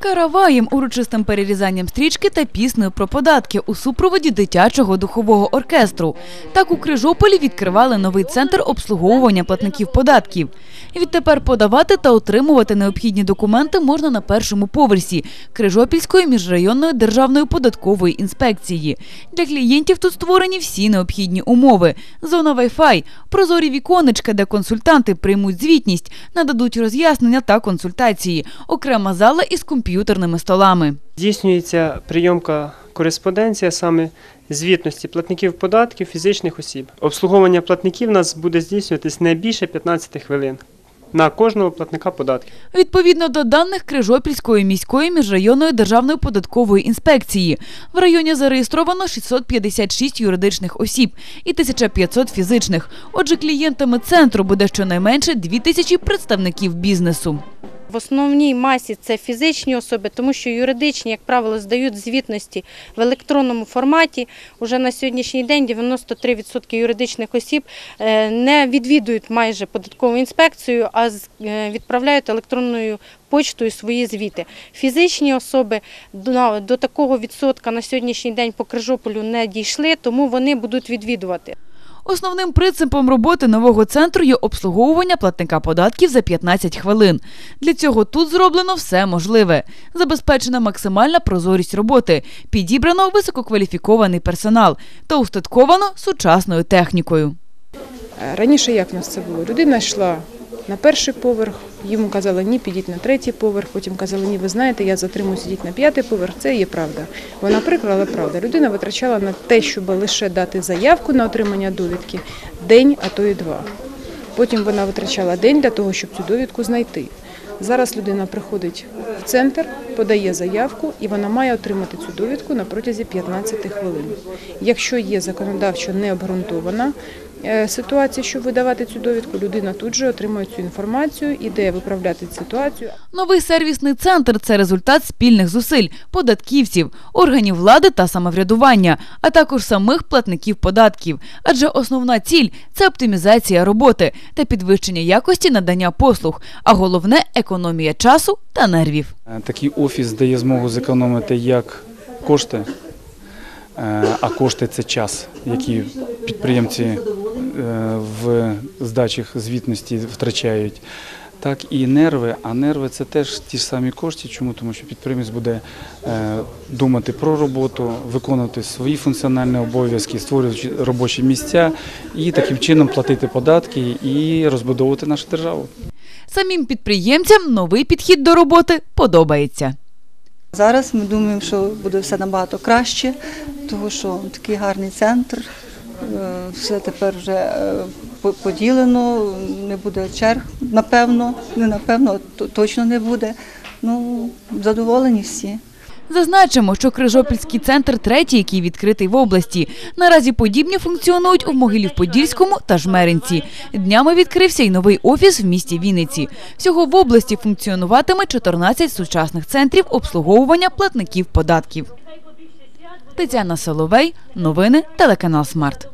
Караваєм, урочистим перерізанням стрічки та піснею про податки у супроводі дитячого духового оркестру. Так у Крижополі відкривали новий центр обслуговування платників податків. Відтепер подавати та отримувати необхідні документи можна на першому поверсі Крижопільської міжрайонної державної податкової інспекції. Для клієнтів тут створені всі необхідні умови: зона Wi-Fi, прозорі віконечка, де консультанти приймуть звітність, нададуть роз'яснення та консультації, окрема зала із комп'ютерними столами. Здійснюється прийомка кореспонденція саме звітності платників податків фізичних осіб. Обслуговування платників у нас буде здійснюватись не більше 15 хвилин на кожного платника податків. Відповідно до даних Крижопільської міської міжрайонної державної податкової інспекції, в районі зареєстровано 656 юридичних осіб і 1500 фізичних. Отже, клієнтами центру буде щонайменше 2000 представників бізнесу. В основній масі це фізичні особи, тому що юридичні, як правило, здають звітності в електронному форматі. Уже на сьогоднішній день 93% юридичних осіб е, не відвідують майже податкову інспекцію, а е, відправляють електронною почтою свої звіти. Фізичні особи до такого відсотка на сьогоднішній день по Крижополю не дійшли, тому вони будуть відвідувати. Основним принципом роботи нового центру є обслуговування платника податків за 15 хвилин. Для цього тут зроблено все можливе. Забезпечена максимальна прозорість роботи, підібрано висококваліфікований персонал та устатковано сучасною технікою. Раніше як в нас це було? Людина йшла на перший поверх, йому казали, ні, підіть на третій поверх, потім казали, ні, ви знаєте, я затримуюсь, ідіть на п'ятий поверх. Це є правда. Вона прикра, але правда. Людина витрачала на те, щоб лише дати заявку на отримання довідки день, а то і два. Потім вона витрачала день для того, щоб цю довідку знайти. Зараз людина приходить в центр, подає заявку, і вона має отримати цю довідку на протязі 15 хвилин. Якщо є законодавчо необґрунтована е, ситуація, щоб видавати цю довідку, людина тут же отримує цю інформацію, іде виправляти ситуацію. Новий сервісний центр це результат спільних зусиль податківців, органів влади та самоврядування, а також самих платників податків. Адже основна ціль це оптимізація роботи та підвищення якості надання послуг, а головне економія часу та нервів. Е, Такий офіс дає змогу зекономити як кошти, е, а кошти це час, які підприємці в здачі звітності втрачають. Так і нерви, а нерви це теж ті ж самі кошти. Чому? Тому що підприємець буде е, думати про роботу, виконувати свої функціональні обов'язки, створювати робочі місця і таким чином платити податки і розбудовувати нашу державу. Самим підприємцям новий підхід до роботи подобається. Зараз ми думаємо, що буде все набагато краще, тому що такий гарний центр, е, все тепер вже е, поділено, не буде черг, напевно, не напевно, то- точно не буде. Ну, задоволені всі. Зазначимо, що Крижопільський центр третій, який відкритий в області. Наразі подібні функціонують у Могилів-Подільському та Жмеринці. Днями відкрився й новий офіс в місті Вінниці. Всього в області функціонуватиме 14 сучасних центрів обслуговування платників податків. Тетяна Соловей, новини, телеканал Смарт.